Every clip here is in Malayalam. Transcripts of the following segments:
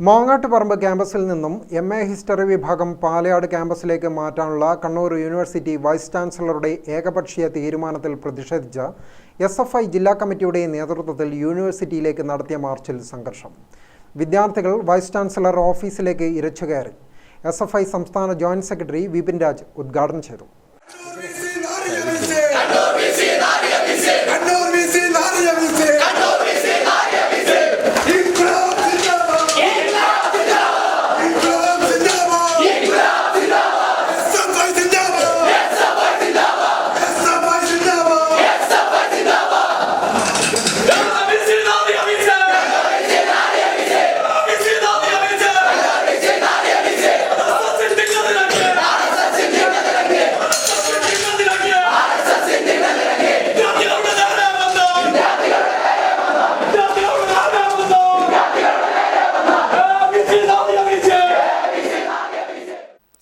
മാങ്ങാട്ടുപറമ്പ് ക്യാമ്പസിൽ നിന്നും എം എ ഹിസ്റ്ററി വിഭാഗം പാലയാട് ക്യാമ്പസിലേക്ക് മാറ്റാനുള്ള കണ്ണൂർ യൂണിവേഴ്സിറ്റി വൈസ് ചാൻസലറുടെ ഏകപക്ഷീയ തീരുമാനത്തിൽ പ്രതിഷേധിച്ച് എസ് എഫ് ഐ ജില്ലാ കമ്മിറ്റിയുടെ നേതൃത്വത്തിൽ യൂണിവേഴ്സിറ്റിയിലേക്ക് നടത്തിയ മാർച്ചിൽ സംഘർഷം. വിദ്യാർത്ഥികൾ വൈസ് ചാൻസലർ ഓഫീസിലേക്ക് ഇരച്ചുകയറി എസ് എഫ് ഐ സംസ്ഥാന ജോയിന്റ് സെക്രട്ടറി വിപിൻ രാജ് ഉദ്ഘാടനം ചെയ്തു.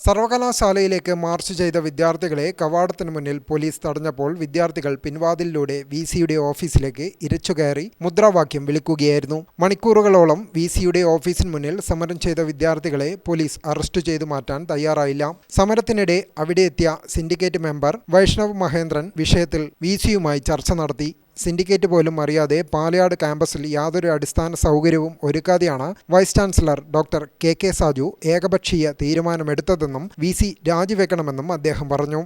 സർവകലാശാലയിലേക്ക് മാർച്ച് ചെയ്ത വിദ്യാർത്ഥികളെ കവാടത്തിന് മുന്നിൽ പോലീസ് തടഞ്ഞപ്പോൾ വിദ്യാർത്ഥികൾ പിൻവാതിലിലൂടെ വി സിയുടെ ഓഫീസിലേക്ക് ഇരച്ചുകയറി മുദ്രാവാക്യം വിളിക്കുകയായിരുന്നു. മണിക്കൂറുകളോളം വി സിയുടെ ഓഫീസിന് മുന്നിൽ സമരം ചെയ്ത വിദ്യാർത്ഥികളെ പോലീസ് അറസ്റ്റ് ചെയ്തു മാറ്റാൻ തയ്യാറായില്ല. സമരത്തിനിടെ അവിടെ എത്തിയ സിൻഡിക്കേറ്റ് മെമ്പർ വൈഷ്ണവ് മഹേന്ദ്രൻ വിഷയത്തിൽ വി സിയുമായി ചർച്ച നടത്തി. സിൻഡിക്കേറ്റ് പോലും അറിയാതെ പാലയാട് ക്യാമ്പസിൽ യാതൊരു അടിസ്ഥാന സൗകര്യവും ഒരുക്കാതെയാണ് vice chancellor doctor K K Saju ഏകപക്ഷീയ തീരുമാനമെടുത്തതെന്നും വി സി രാജിവെക്കണമെന്നും അദ്ദേഹം പറഞ്ഞു.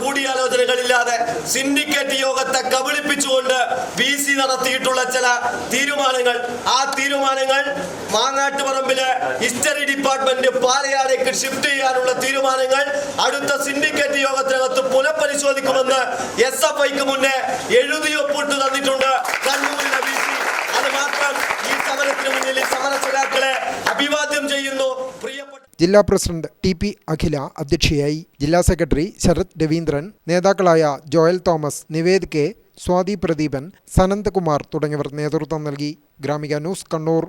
കൂടിയാലോചനകളില്ലാതെ സിൻഡിക്കേറ്റ് യോഗത്തെ കബളിപ്പിച്ചുകൊണ്ട് വി സി നടത്തിയിട്ടുള്ള ചില തീരുമാനങ്ങൾ. ആ തീരുമാനങ്ങൾ മാങ്ങാട്ടുപറമ്പിലെ ഹിസ്റ്ററി ഡിപ്പാർട്ട്മെന്റ് പാലയാടേക്ക് ഷിഫ്റ്റ് ചെയ്യാനുള്ള തീരുമാനങ്ങൾ അടുത്ത സിൻഡിക്കേറ്റ് യോഗത്തിനകത്ത് പുനഃപരിശോധിക്കുമെന്ന് എസ് എഫ് ഐക്ക് മുന്നേ എഴുതി ഒപ്പിട്ട് തന്നിട്ടുണ്ട് അത് മാത്രം ഈ സമരത്തിന് മുന്നിൽ ഈ സമരസഖാക്കളെ അഭിവാദ്യം ചെയ്യുന്നു. ജില്ലാ പ്രസിഡന്റ് ടി പി അഖില അധ്യക്ഷയായി ജില്ലാ സെക്രട്ടറി ശരത് രവീന്ദ്രൻ നേതാക്കളായ ജോയൽ തോമസ് നിവേദ് കെ സ്വാതി പ്രദീപൻ സനന്ദകുമാർ തുടങ്ങിയവർ നേതൃത്വം നൽകി. ഗ്രാമിക ന്യൂസ് കണ്ണൂർ.